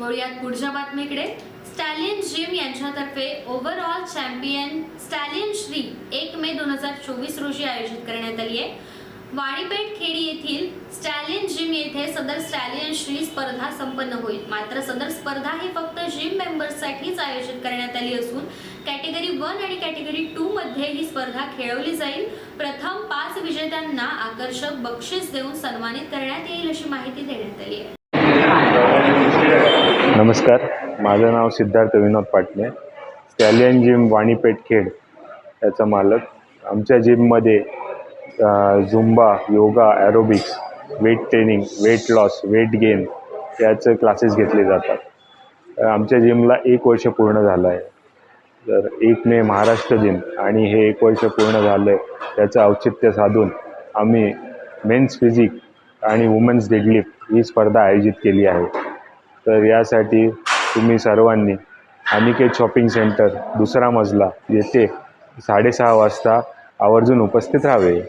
वळूयात पुढच्या बातमीकडे. स्टॅलियन जिम यांच्यातर्फे ओव्हरऑल चॅम्पियन स्टॅलियन श्री एक मे दोन हजार चोवीस रोजी आयोजित करण्यात आली आहे. वाणीपेठ खेडी येथील स्टॅलियन जिम येथे सदर स्टॅलियन श्री स्पर्धा संपन्न होईल. मात्र सदर स्पर्धा ही फक्त जिम मेंबर्ससाठीच आयोजित करण्यात आली असून कॅटेगरी वन आणि कॅटेगरी टू मध्ये ही स्पर्धा खेळवली जाईल. प्रथम पाच विजेत्यांना आकर्षक बक्षीस देऊन सन्मानित करण्यात येईल अशी माहिती देण्यात आली आहे. नमस्कार. माझं नाव सिद्धार्थ विनोद पाटणे. स्टॅलियन जिम वाणीपेठ खेड याचा मालक. आमच्या जिममध्ये zumba yoga aerobics weight training weight loss weight gain याचे क्लासेस घेतले जातात. आमच्या जिमला एक वर्ष पूर्ण झालं आहे तर एक मे महाराष्ट्र दिन आणि हे एक वर्ष पूर्ण झालं आहे त्याचं औचित्य साधून आम्ही मेन्स फिजिक आणि वुमेन्स डेडलिफ्ट ही स्पर्धा आयोजित केली आहे. तर यासाठी तुम्ही सर्वांनी अनिकेत शॉपिंग सेंटर दुसरा मजला येथे साडेसहा वाजता आवर्जून उपस्थित राहावे.